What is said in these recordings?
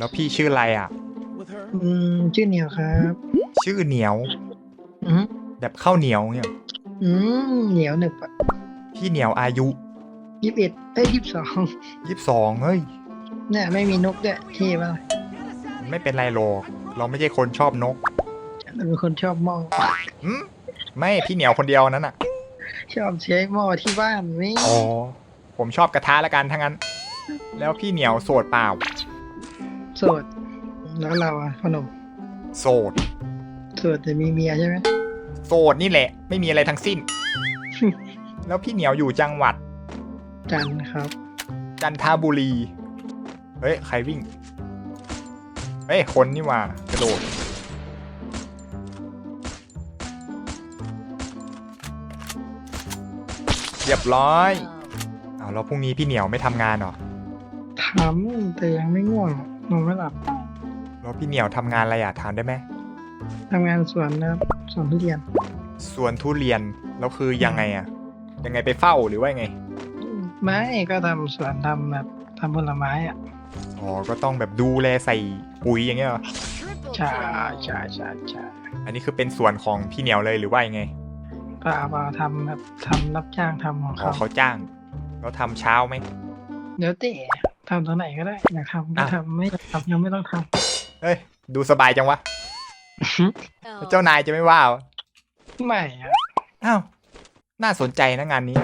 แล้วพี่ชื่ออะไรอะ อืมชื่อเหนียวครับชื่อเหนียว อืมแบบข้าวเหนียวเนี่ยอืมเหนียวหนึบอะพี่เหนียวอายุยี่สิบเอ็ดเอ้ยยี่สิบสองยี่สิบสองเฮ้ยเนี่ยไม่มีนกด้วยเท่ปะล่ะไม่เป็นไรหรอกเราไม่ใช่คนชอบนกเราเป็นคนชอบหม้ออืมไม่พี่เหนียวคนเดียวนั้นอะ ชอบใช้หม้อที่บ้านนี่อ๋อผมชอบกระทะละกันทั้งนั้น แล้วพี่เหนียวโสดเปล่า โสด แล้วเราอะพอหนมโสด โสดแต่มีเมียใช่ไหมโสดนี่แหละ ไม่มีอะไรทั้งสิ้น แล้วพี่เหนียวอยู่จังหวัด จันทร์ครับ จันทบุรี เฮ้ย ใครวิ่ง เฮ้ย คนนี่หว่ากระโดด เรียบร้อย เอาแล้วพรุ่งนี้พี่เหนียวไม่ทำงานเหรอ ทำแต่ยังไม่ง่วง นอนไม่หลับแล้วพี่เหนียวทำงานอะไรอะถามได้ไหมทำงานสวนนะครับสวนทุเรียนสวนทุเรียนแล้วคือยังไงอะ ยังไงไปเฝ้าหรือว่ายังไง ไม่ก็ทำสวนทำแบบทำผลไม้อะอ๋อก็ต้องแบบดูแลใส่ปุ๋ยอย่างเงี้ยเหรอใช่ใช่ใช่ใช่อันนี้คือเป็นส่วนของพี่เหนียวเลยหรือว่ายังไงเปล่าเปล่าทำแบบทำรับจ้างทำของอ๋อเขาเขาจ้าง แล้วทำเช้าไหมเดี๋ยวเตะ ทำตอนไหนก็ได้อยากทำก็อะทำไม่อยากทำยังไม่ต้องทเฮ้ย ดูสบายจังวะำเจ้านายจะไม่ว่าเหรอไม่อะอ้าว น่าสนใจนะงานนี้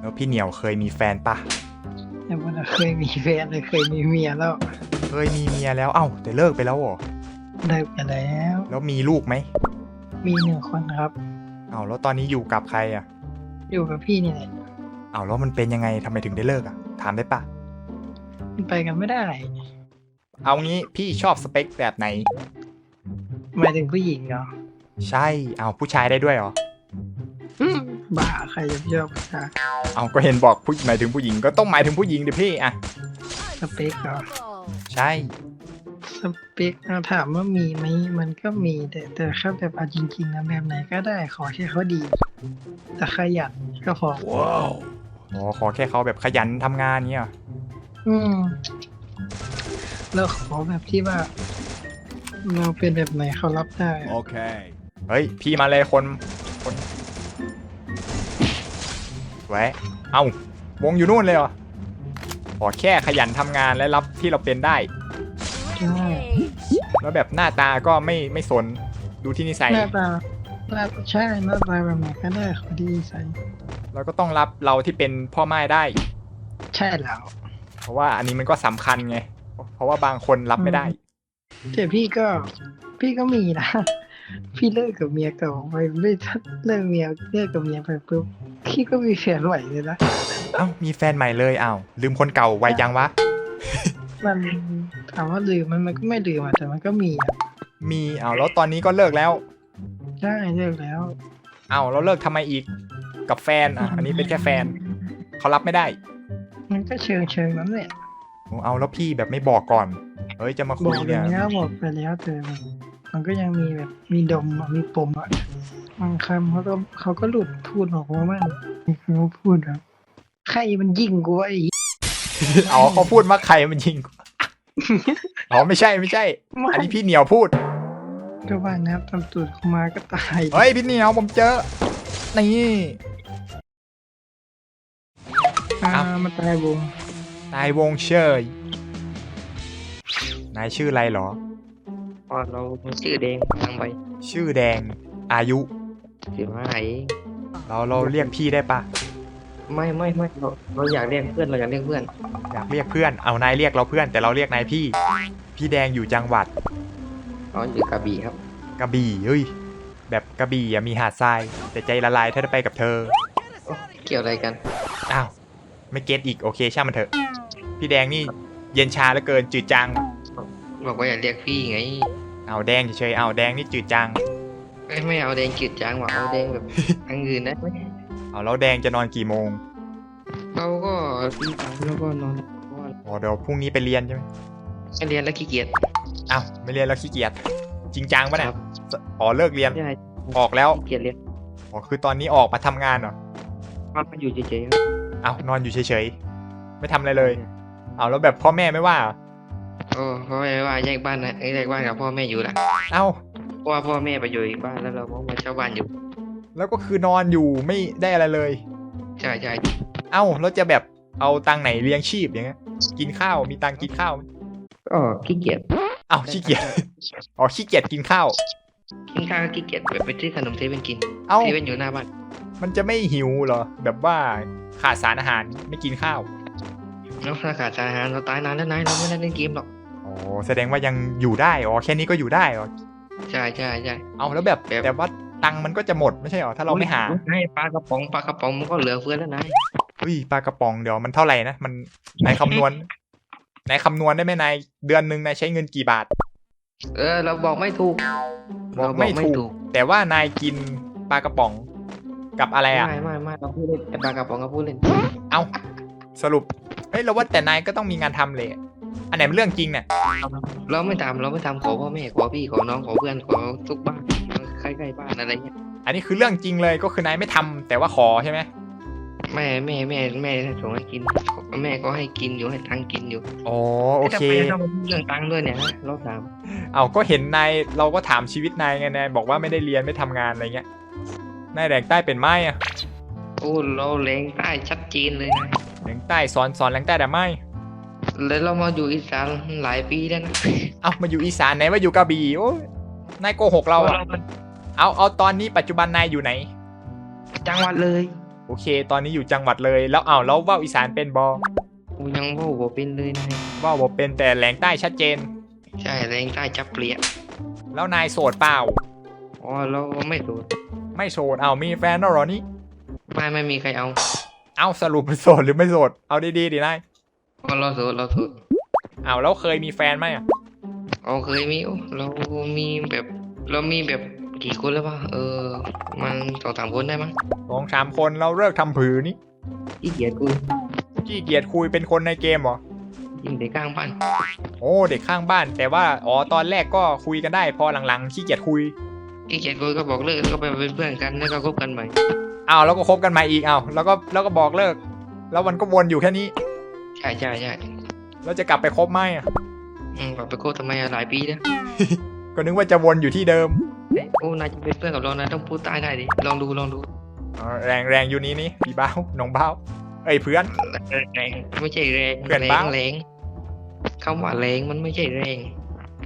แล้วพี่เหนียวเคยมีแฟนปะยังไม่ได้เคยมีแฟนเลยเคยมีเมียแล้วเคยมีเมียแล้ว เอ้า แต่เลิกไปแล้วเหรอ เลิกไปแล้ว แล้วมีลูกไหมมีหนึ่งคนครับ เอ้าแล้วตอนนี้อยู่กับใครอะ อยู่กับพี่นี่แหละ เอ้าแล้วมันเป็นยังไงทำไมถึงได้เลิกอะ ถามได้ปะมันไปกันไม่ได้ เอางี้พี่ชอบสเปคแบบไหนหมายถึงผู้หญิงเหรอใช่ เอาผู้ชายได้ด้วยเหรอ อืมบ้าใครจะชอบผู้ชายเอาก็เห็นบอกผู้หมายถึงผู้หญิงก็ต้องหมายถึงผู้หญิงดิพี่อะสเปคเหรอใช่ สเปคเอาถามว่ามีไหมมันก็มีแต่แต่แค่แบบเอาจริงๆนะแบบไหนก็ได้ขอแค่เขาดี แต่ขยันก็พอว้าว อ๋อขอแค่เขาแบบขยันทำงานเงี้ยเหรออืมแล้วขอแบบที่ว่า เราเป็นแบบไหนเขารับได้อะ Okay. เฮ้ย พี่มาเลยคนคนแวะเอาวงอยู่นู่นเลยเหรอขอแค่ขยันทำงานและรับที่เราเป็นได้ใช่แล้วแบบหน้าตาก็ไม่ไม่สนดูที่นิสัย หน้าตาหน้าใช่หน้าตาแบบไหนก็ได้เขาดีใส่ แล้วก็ต้องรับเราที่เป็นพ่อไม้ได้ ใช่แล้ว เพราะว่าอันนี้มันก็สำคัญไง เพราะว่าบางคนรับไม่ได้แต่พี่ก็พี่ก็มีนะ พี่เลิกกับเมียเก่าไปไม่เลิกเมียเลิกกับเมียไปปุ๊บพี่ก็มีแฟนใหม่เลยนะเอ้ามีแฟนใหม่เลยอ้าวลืมคนเก่าไวยังวะมันถามว่าลืมมันมันก็ไม่ลืมอะแต่มันก็มีอะมีอ้าวแล้วตอนนี้ก็เลิกแล้วใช่เลิกแล้วอ้าวแล้วเลิกทำไมอีก กับแฟนอะอันนี้เป็นแค่แฟนเขารับไม่ได้ มันก็เชิงเชิงนั้นแหละโอ้เอาแล้วพี่แบบไม่บอกก่อน เอ้ยจะมาบคุอยกไปเนี่ย แล้วบอกไปแล้วแต่มันมันก็ยังมีแบบมีดมอะมีปมอะบางคำเขาก็เขาก็หลุดพูดออกมาบ้างเขาพูดแบบใครมันยิ่งกูวะไอ้อ๋อเขาพูดว่าใครมันยิงกูอ๋อไม่ใช่ไม่ใช่ ไม่อันนี้พี่เหนียวพูด ก็ว่างับทำตูดเข้ามาก็ตายเฮ้ยพี่เหนียวผมเจอ นี่ อ่าเอ้ามาตายวงนายวงเชยนายชื่ออะไรเหรออ๋อเราชื่อแดงทางไปชื่อแดง อายุ สิบห้าเองเราเราเรียกพี่ได้ปะ ไม่ไม่ไม่เราเราอยากเรียกเพื่อนเราอยากเรียกเพื่อนอยากเรียกเพื่อน เอานายเรียกเราเพื่อนแต่เราเรียกนายพี่ พี่แดงอยู่จังหวัดเราอยู่กระบี่ครับกระบี่ เฮ้ย แบบกระบี่อะมีหาดทราย แต่ใจละลายถ้าได้ไปกับเธอโอ้เกี่ยวอะไรกัน อ้าว ไม่เก็ตอีกโอเคช่างมันเถอะ พี่แดงนี่เย็นชาเหลือเกินจืดจังบอกว่าอยากเรียกพี่ไงเอาแดงเฉยๆเอาแดงนี่จืดจังไม่ไม่เอาแดงจืดจางว่ะเอาแดงแบบทางอื่นได้ไหมเอาแล้วแดงจะนอนกี่โมงเราก็ตีสามแล้วก็นอนเพราะว่าอ๋อเดี๋ยวพรุ่งนี้ไปเรียนใช่ไหมเรียนแล้วขี้เกียจอ้าวไม่เรียนแล้วขี้เกียจจริงจังปะเนี่คยรับอ๋อเลิกเรียนใช่ออกแล้วขี้เกียจเรียนอ๋อคือตอนนี้ออกมาทำงานเหรอมาอยู่เฉยๆครับ เอานอนอยู่เฉยๆ ไม่ทำอะไรเลย เอาแล้วแบบพ่อแม่ไม่ว่าเหรอโอ้เพราะว่าแยกบ้านนะแยกบ้านกับพ่อแม่อยู่ละเอ้าเพราะว่าพ่อแม่ไปอยู่อีกบ้านแล้วเราก็มาเช่าบ้านอยู่ แล้วก็คือนอนอยู่ไม่ได้อะไรเลย ใช่ใช่เอ้าแล้วจะแบบเอาตังค์ไหนเลี้ยงชีพอย่างเงี้ย กินข้าวมีตังค์กินข้าวไหมก็ขี้เกียจเอ้าขี้เกียจอ๋อขี้เกียจกินข้าว กินข้าวก็ขี้เกียจไปไปซื้อขนมเซเว่นกินเอ้าเซเว่นอยู่หน้าบ้าน มันจะไม่หิวเหรอ แบบว่าขาดสารอาหารไม่กินข้าวแล้วถ้าขาดสารอาหารเราตายนานแล้วนายเราไม่ได้เล่นเกมหรอกอ๋อแสดงว่ายังอยู่ได้อ๋อแค่นี้ก็อยู่ได้เหรอใช่ใช่ใช่เอาแล้วแบบแบบแต่ว่าตังค์มันก็จะหมดไม่ใช่เหรอถ้าเราไม่หาให้ปลากระป๋องปลากระป๋องมันก็เหลือเฟือแล้วนายเฮ้ยปลากระป๋องเดี๋ยวมันเท่าไหร่นะมันนายคำนวณนายคำนวณได้ไหมนายเดือนหนึ่งนายใช้เงินกี่บาท เออ เราบอกไม่ถูก บอกเราไม่ถูก แต่ว่านายกินปลากระป๋อง กับอะไรอะ ไม่ไม่ไม่เราพูดเล่นแต่ปลากระป๋องก็พูดเล่นเอาสรุปเฮ้ยเราว่าแต่นายก็ต้องมีงานทำเลยอะอันไหนมันเรื่องจริงเนี่ยเราไม่ทำเราไม่ทำขอพ่อแม่ขอพี่ขอน้องขอเพื่อนขอทุกบ้านใกล้ๆบ้านอะไรเงี้ยอันนี้คือเรื่องจริงเลยก็คือนายไม่ทำแต่ว่าขอใช่ไหมแม่แม่แม่แม่ส่งให้กิน แม่ก็ให้กินอยู่ให้ตังค์กินอยู่อ๋อโอเคทำไมต้องมาพูดเรื่องตังค์ด้วยเนี่ยฮะเราถามเอาก็เห็นนายเราก็ถามชีวิตนายไงนายบอกว่าไม่ได้เรียนไม่ทำงานอะไรเงี้ย นายแดงใต้เป็นไม้อะโอ้เราแรงใต้ชัดเจนเลยนะแดงใต้สอนสอนแรงใต้แต่ไม่แล้วเรามาอยู่อีสานหลายปีแล้วนะเอามาอยู่อีสานไหนมาอยู่กระบี่โอ้ยนายโกหกเราอะมันเอาเอาตอนนี้ปัจจุบันนายอยู่ไหน จังหวัดเลย โอเค ตอนนี้อยู่จังหวัดเลยแล้วเอาแล้วว่าวอีสานเป็นบอกูยังว่าบ่เป็นเลยนะว่าวบเป็นแต่แหลงใต้ชัดเจน ใช่แรงใต้จับเปลี่ยนแล้วนายโสดเปล่า อ๋อเราไม่ถูกไม่โสดเอามีแฟนแล้วเหรอนี่ไม่ไม่มีใครเอา เอาสรุปเป็นโสดหรือไม่โสด เอาดีๆดินายเพราะเราโสดเราโสดเอาแล้วเคยมีแฟนไหมอะเราเคยมีโอ้เรามีแบบเรามีแบบกี่คนแล้ววะเออ มันสองสามคนได้มั้งสองสามคนเราเลิกทำผือนี่ขี้เกียจกูขี้เกียจคุยเป็นคนในเกมเหรอยิงเด็กข้างบ้าน โอ้เด็กข้างบ้าน แต่ว่าอ๋อตอนแรกก็คุยกันได้ พอหลังๆขี้เกียจคุย ขี้เกียจกูก็บอกเลิกแล้วก็ไปเป็นเพื่อนกันแล้วก็คบกันใหม่อ้าวแล้วก็คบกันใหม่อีกอ้าวแล้วก็แล้วก็บอกเลิก แล้วมันก็วนอยู่แค่นี้ใช่ใช่ใช่แล้วจะกลับไปคบไหมอะอืมแบบไปโคบทำไมอะหลายปีแล้วก็นึกว่าจะวนอยู่ที่เดิมเอ้ยโอ้นายจะเป็นเพื่อนกับเรานะต้องพูดใต้ได้ดิลองดูลองดูอ๋อแรงแรงอยู่นี้นี่พี่บ้าวน้องบ้าวเอ้ยเพื่อน แรงไม่ใช่แรงเพื่อนแรบ้างแรงคำว่าแรงมันไม่ใช่แรง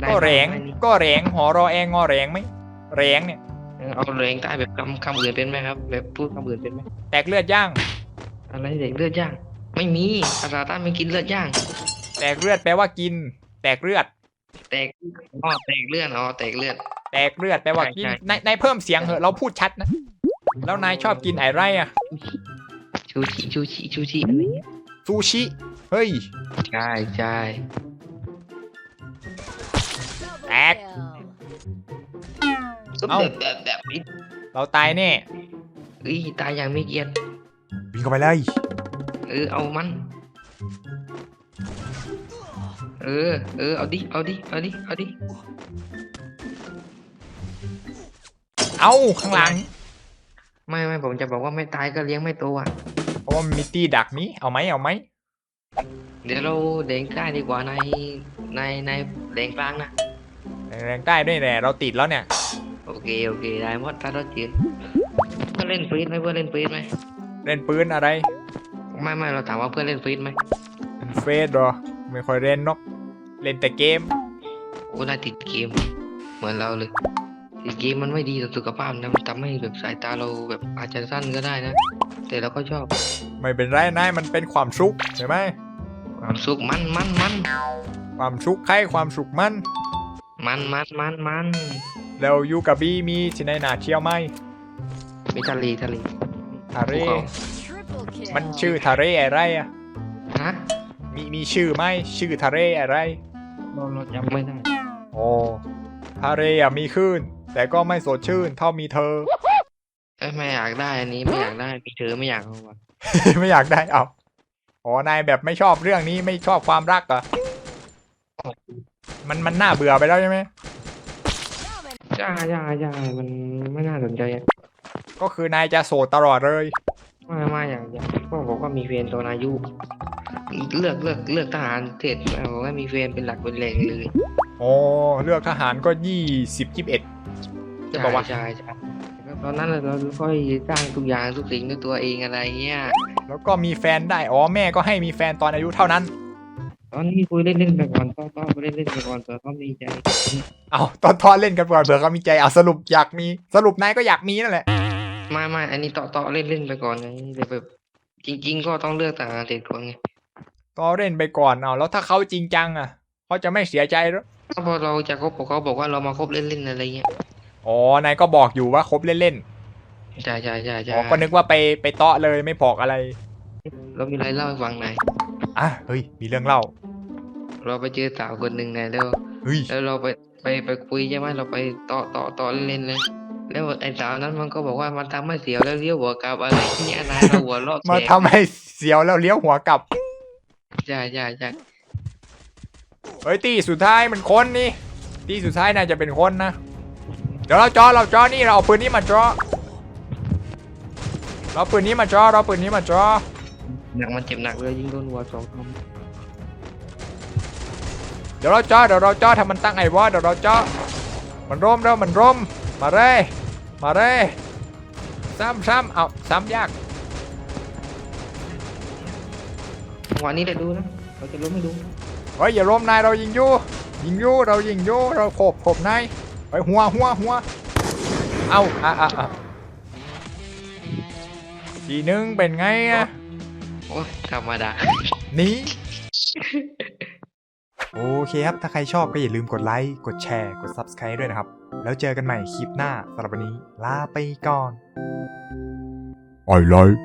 ได้ก็แรงได้นี่ก็แรงหอรอแองงอแรงไหม แรงเนี่ยเออเอาแรงใต้แบบคำคำอื่นเป็นไหมครับ แบบพูดคำอื่นเป็นไหมแตกเลือดย่าง อะไรเด็กเลือดย่าง ไม่มีภาษาใต้ไม่กินเลือดย่าง แตกเลือดแปลว่ากิน แตกเลือด แตกอ๋อแตกเลือดอ๋อแตกเลือด แตกเลือดแปลว่ากินใช่ใช่นายนายเพิ่มเสียงเหอะเราพูดชัดนะ แล้วนายชอบกินอะไรอะชูชิชูชิชูชิอะไรเงี้ยซูชิ เฮ้ย ใช่ใช่ เอ้า แบบแบบแบบนี้เราตายแน่เอ้ยตายอย่างไม่เกียรติวิ่งเข้าไปเลยเออเอามัน เออ เออเอาดิเอาดิเอาดิเอาดิเอาข้างหลัง ไม่ไม่ผมจะบอกว่าไม่ตายก็เลี้ยงไม่โตอะเพราะว่ามันมีตีดักนี้เอาไหมเอาไหมเดี๋ยวเราเด้งใต้ดีกว่าในในในเด้งกลางนะแรงใต้ด้วยแหละเราติดแล้วเนี่ย โอเคโอเคได้หมดถ้าเราจืดเพื่อนเล่นฟรีดไหมเพื่อนเล่นฟรีดไหมเล่นปืนอะไรไม่ไม่เราถามว่าเพื่อนเล่นฟรีดไหมเล่นเฟสเหรอไม่ค่อยเล่นนกเล่นแต่เกม โอ้น่าติดเกม เหมือนเราเลยติดเกมมันไม่ดีต่อสุขภาพนะมันทำให้แบบสายตาเราแบบอาจจะสั้นก็ได้นะ แต่เราก็ชอบไม่เป็นไรนายมันเป็นความสุขใช่ไหมความสุขมันมันมันความสุขใครความสุขมัน มันมันมันมัน แล้วอยู่กับบีมีที่ไหนน่าเที่ยวไหมมีทะเลทะเลทะเลภูเขามันชื่อทะเลอะไรอะฮะมีมีชื่อไหมชื่อทะเลอะไรเราเราจำไม่ได้โอ้ทะเลอะมีคลื่นแต่ก็ไม่สดชื่นเท่ามีเธอเอ้ยไม่อยากได้อันนี้ไม่อยากได้มีเธอไม่อยากเอาว่ะไม่อยากได้เอาอ๋อนายแบบไม่ชอบเรื่องนี้ไม่ชอบความรักเหรอมันมันน่าเบื่อไปแล้วใช่ไหม ใช่ใช่ใช่มันไม่น่าสนใจอะก็คือนายจะโสดตลอดเลย ไม่ไม่อย่างอย่างก็บอกว่ามีแฟนตอนอายุเลือกเลือกเลือกทหารเสร็จบอกว่ามีแฟนเป็นหลักเป็นแหล่งเลยอ๋อเลือกทหารก็ยี่สิบยี่สิบเอ็ดจะบอกว่าใช่ใช่แล้วตอนนั้นเราค่อยสร้างทุกอย่างทุกสิ่งด้วยตัวเองอะไรเงี้ย แล้วก็มีแฟนได้ อ๋อ แม่ก็ให้มีแฟนตอนอายุเท่านั้น ตอนนี้คุยเล่นเล่นๆไปก่อนต้อต้อไปเล่นเล่นๆไปก่อนเผื่อเขามีใจเอาตอนทอนเล่นกันก่อนเผื่อเขามีใจเอาสรุปอยากมีสรุปนายก็อยากมีนั่นแหละไม่ไม่อันนี้ต่อต่อเล่นเล่นๆไปก่อนไงแต่แบบ จริง ๆ ก็ต้องเลือกทหารเสร็จก่อนไงก็เล่นไปก่อนเอาแล้วถ้าเขาจริงจังอะเขาจะไม่เสียใจหรอก็พอเราจะคบกับเขาบอกว่าเรามาคบเล่นๆอะไรเงี้ยอ๋อนายก็บอกอยู่ว่าคบเล่นใช่ใช่ใช่ๆใช่อ๋อก็นึกว่าไปไปเตาะเลยไม่บอกอะไรเรามีอะไรเล่าให้ฟังหน่อย อะเฮ้ย มีเรื่องเล่า เราไปเจอสาวคนหนึ่งไงแล้วเฮ้ยแล้วเราไปไปไปคุยใช่ไหมเราไปต่อต่อต่อเล่นๆเลย แล้วไอ้สาวนั้นมันก็บอกว่ามันทำให้เสียวแล้วเลี้ยวหัวกลับอะไรเนี่ยนายเราหัวเราะมาแฉะทำให้เสียวแล้วเลี้ยวหัวกลับใช่ใช่ใช่เฮ้ยตีสุดท้ายมันคนนี่ตีสุดท้ายน่าจะเป็นคนนะเดี๋ยวเราจอเราจอนี่เราเอาปืนนี้มาจอเราเอาปืนนี้มาจอเราเอาปืนนี้มาจอ หนักมันเจ็บหนักเลยยิงโดนหัวสองคเดี๋ยวเราจอเดี๋ยวเราจอถ้ามันตั้งไอ้วอเดี๋ยวเราจอมันร่มแล้วมันร่ม มาเลยมาเลยซ้ำซ้ำเอาซ้ำยากำวันนี้เลยดูนะเราจะล้มไม่ดูเฮ้ยอย่าร่มนายเรายิงอยู่ยิงอยู่เรายิงอยู่เราโขบโขบนายไปหัวหัวหัวเอาอะอะอะทีนึงเป็นไงอะ โอ้ยธรรมดาหนี้โอเคครับ ถ้าใครชอบก็อย่าลืมกดไลค์ กดแชร์ กด Subscribe ด้วยนะครับ แล้วเจอกันใหม่คลิปหน้าสำหรับวันนี้ ลาไปก่อน I like